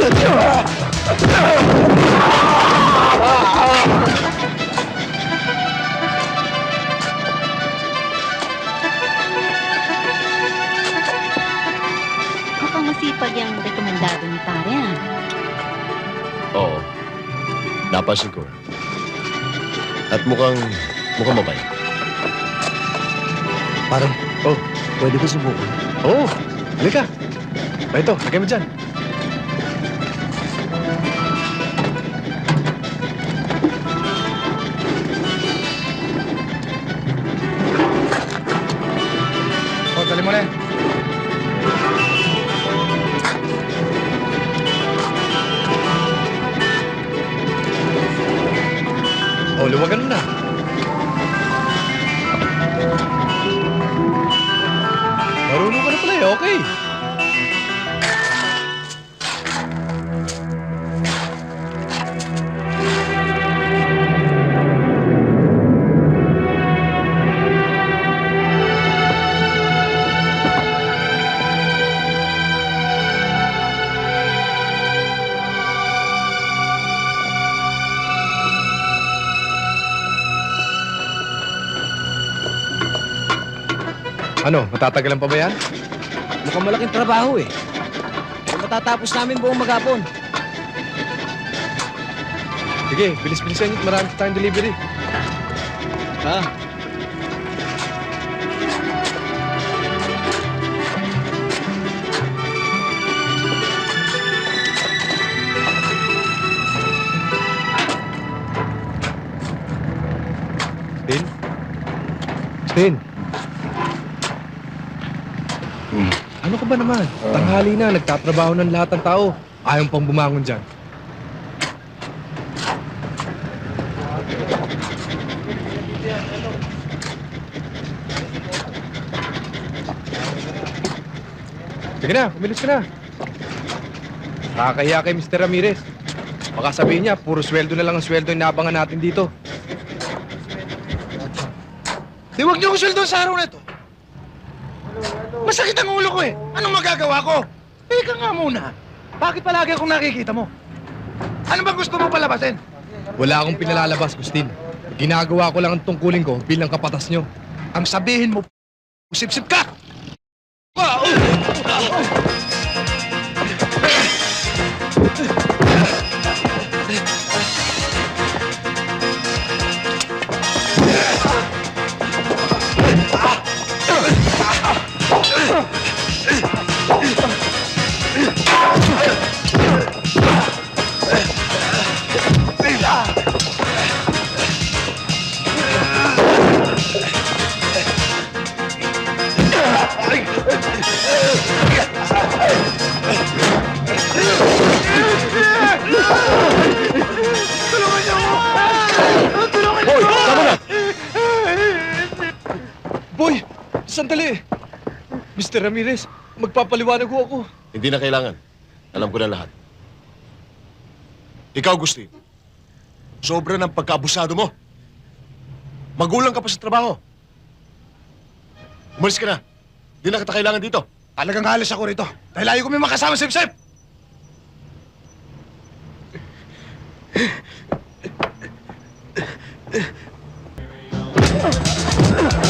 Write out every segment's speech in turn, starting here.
Mukhang masipag yung rekomendado ni pare, ah. Oo. Napansin ko. At mukhang, mukhang mabait. Parang, Oh. pwede ko subukan. Oo. Oh, halika. Ito, lagay mo dyan. Luwagan Ano, matatagalan pa ba yan? Mukhang malaking trabaho eh. Eh, matatapos namin buong maghapon. Sige, bilis-bilisan. Marami tayong delivery. Ha? Tin? Tin? Ano ka ba naman? Tanghali na, nagtatrabaho ng lahat ng tao. Ayaw pang bumangon dyan. Sige na, umilis ka na. Nakakahiya kay Mr. Ramirez. Baka sabihin niya, puro sweldo na lang ang sweldo yung nabangan natin dito. Di wag niyo ko sweldo sa araw na ito. Masakit ang ulo ko eh. Anong magagawa ko? Teka nga muna. Bakit palagi akong nakikita mo? Ano ba gusto mo palabasin? Wala akong pinalalabas, Gustin. Ginagawa ko lang ang tungkulin ko bilang kapatas nyo. Ang sabihin mo, sip-sip ka! Ah, sandali. Mr. Ramirez, magpapaliwanag ko ako. Hindi na kailangan. Alam ko na lahat. Ikaw, Gusti. Sobra ng pagkaabusado mo. Magulang ka pa sa trabaho. Umalis ka na. Hindi na kita kailangan dito. Talagang halos ako rito. Dahil ayaw ko may makasama si Sip! Ugh!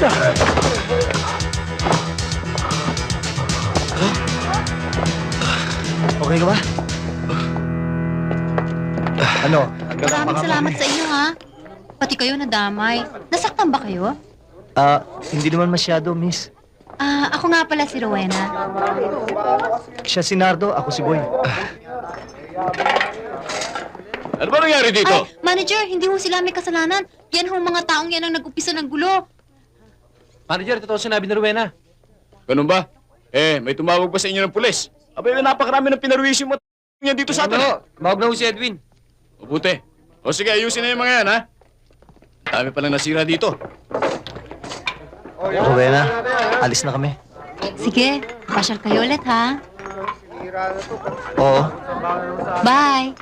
Okay ka ba? Ano? Maraming salamat sa inyo, ha? Pati kayo nadamay. Nasaktan ba kayo? Ah, hindi naman masyado, miss. Ah, ako nga pala si Rowena. Siya si Nardo, ako si Boy. Ano ba nangyari dito? Ay, manager, hindi ho sila may kasalanan. Yan ho mga taong yan ang nag-upisa ng gulo. Manager, totoo sinabi ni Rowena. Ganun ba? Eh, may tumawag pa sa inyo ng pulis. Abay, napakarami ng pinarwisyo mo niya dito sa atin. eh. Mawag na ho si Edwin. Mabuti. O sige, ayusin na yung mga yan, ha? Dami palang nasira dito. Rowena, alis na kami. Sige, pasyal kayo ulit, ha? Oo. Bye!